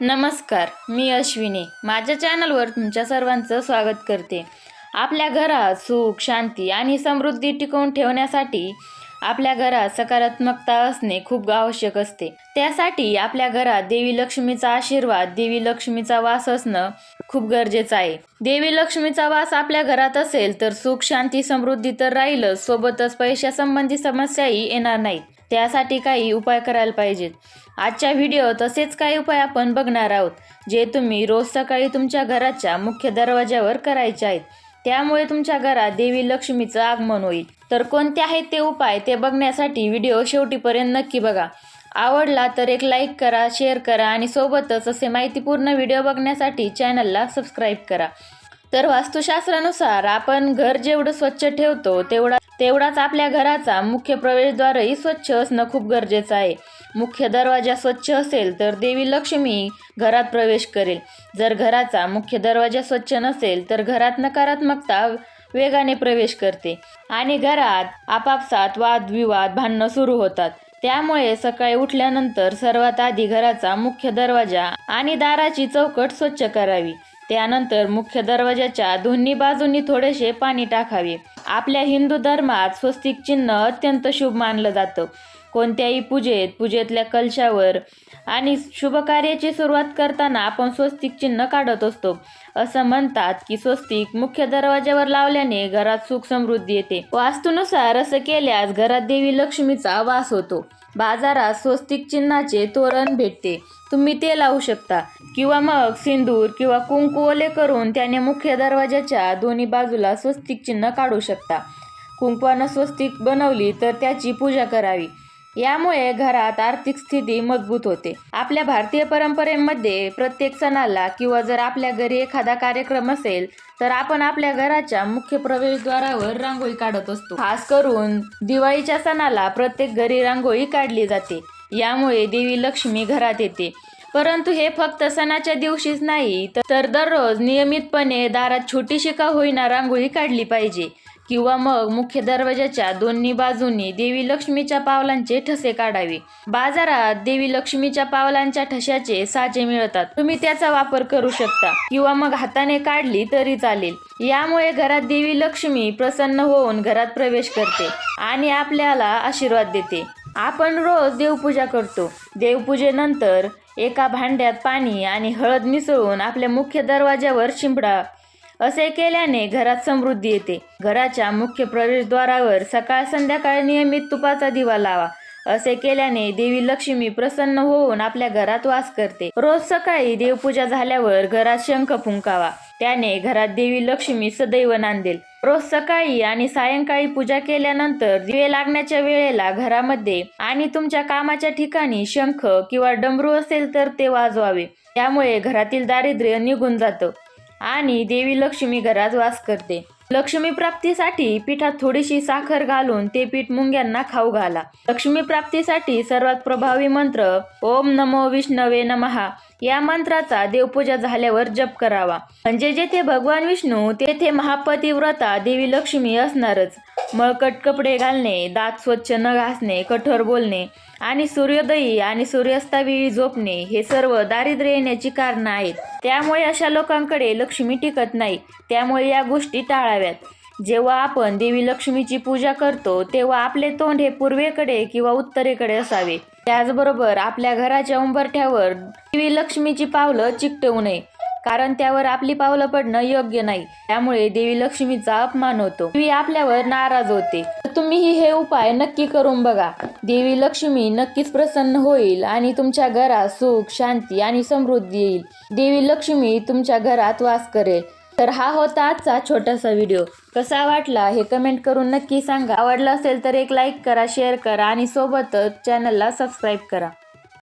नमस्कार मी अश्विनी. माझ्या चॅनलवर तुमच्या सर्वांचं स्वागत करते. आपल्या घरात सुख शांती आणि समृद्धी टिकवून ठेवण्यासाठी आपल्या घरात सकारात्मकता असणे खूप आवश्यक असते. त्यासाठी आपल्या घरात देवी लक्ष्मीचा आशीर्वाद देवी लक्ष्मीचा वास असणं खूप गरजेचं आहे. देवी लक्ष्मीचा वास आपल्या घरात असेल तर सुख शांती समृद्धी तर राहीलच. सोबतच पैशासंबंधी समस्याही येणार नाहीत. त्यासाठी काही उपाय करायला पाहिजेत. आजच्या व्हिडिओ तसेच काही उपाय आपण बघणार आहोत जे तुम्ही रोज सकाळी तुमच्या घराच्या मुख्य दरवाज्यावर करायचे आहेत. त्यामुळे तुमच्या घरात देवी लक्ष्मीचं आगमन होईल. तर कोणते आहेत ते उपाय ते बघण्यासाठी व्हिडिओ शेवटीपर्यंत नक्की बघा. आवडला तर एक लाईक करा शेअर करा आणि सोबतच असे माहितीपूर्ण व्हिडिओ बघण्यासाठी चॅनलला सबस्क्राईब करा. तर वास्तुशास्त्रानुसार आपण घर जेवढं स्वच्छ ठेवतो तेवढा तेवढाच आपल्या घराचा मुख्य प्रवेशद्वारही स्वच्छ असणं खूप गरजेचं आहे. मुख्य दरवाजा स्वच्छ असेल तर देवी लक्ष्मी घरात प्रवेश करेल. जर घराचा मुख्य दरवाजा स्वच्छ नसेल तर घरात नकारात्मकता वेगाने प्रवेश करते आणि घरात आपापसात वादविवाद भांडणं सुरू होतात. त्यामुळे सकाळी उठल्यानंतर सर्वात आधी घराचा मुख्य दरवाजा आणि दाराची चौकट स्वच्छ करावी. त्यानंतर मुख्य दरवाजाच्या दोन्ही बाजूंनी थोडेसे पाणी टाकावे. आपल्या हिंदू धर्मात स्वस्तिक चिन्ह अत्यंत शुभ मानलं जातं. कोणत्याही पूजेत पूजेतल्या कलशावर. आणि शुभकार्याची सुरुवात करताना आपण स्वस्तिक चिन्ह काढत असतो. असं म्हणतात की स्वस्तिक मुख्य दरवाज्यावर लावल्याने घरात सुख समृद्धी येते. वास्तूनुसार असं केल्यास घरात देवी लक्ष्मीचा वास होतो. बाजारात स्वस्तिक चिन्हाचे तोरण भेटते. तुम्ही ते लावू शकता. किंवा मग सिंदूर किंवा कुंकू ओले करून त्याने मुख्य दरवाजाच्या दोन्ही बाजूला स्वस्तिक चिन्ह काढू शकता. कुंकवानं स्वस्तिक बनवली तर त्याची पूजा करावी. यामुळे घरात आर्थिक स्थिती मजबूत होते. आपल्या भारतीय परंपरेमध्ये प्रत्येक सणाला किंवा जर आपल्या घरी एखादा कार्यक्रम असेल तर आपण आपल्या घराच्या मुख्य प्रवेशद्वारावर रांगोळी काढत असतो. खास करून दिवाळीच्या सणाला प्रत्येक घरी रांगोळी काढली जाते. यामुळे देवी लक्ष्मी घरात येते. परंतु हे फक्त सणाच्या दिवशीच नाही तर दररोज नियमितपणे दारात छोटीशी का होईना रांगोळी काढली पाहिजे. किंवा मग मुख्य दरवाजाच्या दोन्ही बाजूंनी देवी लक्ष्मीच्या पावलांचे ठसे काढावे. बाजारात देवी लक्ष्मीच्या पावलांच्या ठशाचे साचे मिळतात. तुम्ही त्याचा वापर करू शकता किंवा मग हाताने काढली तरी चालेल. यामुळे घरात देवी लक्ष्मी प्रसन्न होऊन घरात प्रवेश करते आणि आपल्याला आशीर्वाद देते. आपण रोज देवपूजा करतो. देवपूजेनंतर एका भांड्यात पाणी आणि हळद मिसळून आपल्या मुख्य दरवाज्यावर शिंपडा असे केल्याने घरात समृद्धी येते. घराच्या मुख्य प्रवेशद्वारावर सकाळ संध्याकाळ नियमित तुपाचा दिवा लावा. असे केल्याने देवी लक्ष्मी प्रसन्न होऊन आपल्या घरात वास करते. रोज सकाळी देवपूजा झाल्यावर घरात शंख फुंकावा. त्याने घरात देवी लक्ष्मी सदैव नांदेल. रोज सकाळी आणि सायंकाळी पूजा केल्यानंतर दिवे लागण्याच्या वेळेला घरामध्ये आणि तुमच्या कामाच्या ठिकाणी शंख किंवा डमरू असेल तर ते वाजवावे. त्यामुळे घरातील दारिद्र्य निघून जातं. आणि देवी लक्ष्मी घरात वास करते. लक्ष्मी प्राप्तीसाठी पिठात थोडीशी साखर घालून ते पीठ मुंग्यांना खाऊ घाला. लक्ष्मी प्राप्तीसाठी सर्वात प्रभावी मंत्र ओम नमो विष्णवे नमहा या मंत्राचा देवपूजा झाल्यावर जप करावा. म्हणजे जेथे भगवान विष्णू तेथे महापतिव्रता देवी लक्ष्मी असणारच. मळकट कपडे घालणे दात स्वच्छ न घासणे कठोर बोलणे आणि सूर्योदयी आणि सूर्यास्तावेळी झोपणे हे सर्व दारिद्र्य येण्याची कारणं आहेत. त्यामुळे अशा लोकांकडे लक्ष्मी टिकत नाही. त्यामुळे या गोष्टी टाळाव्यात. जेव्हा आपण देवी लक्ष्मीची पूजा करतो तेव्हा आपले तोंड हे पूर्वेकडे किंवा उत्तरेकडे असावे. त्याचबरोबर आपल्या घराच्या उंबरठ्यावर देवी लक्ष्मीची पावलं चिकटवू नये. कारण त्यावर आपली पावलं पडणं योग्य नाही. त्यामुळे देवी लक्ष्मीचा अपमान होतो. देवी आपल्यावर नाराज होते. तुम्हीही हे उपाय नक्की करून बघा. देवी लक्ष्मी नक्कीच प्रसन्न होईल आणि तुमच्या घरात सुख शांती आणि समृद्धी येईल. देवी लक्ष्मी तुमच्या घरात वास करेल. तर हा होता आजचा छोटासा व्हिडिओ. कसा वाटला हे कमेंट करून नक्की सांगा. आवडला असेल तर एक लाईक करा शेअर करा आणि सोबतच चॅनलला सबस्क्राईब करा.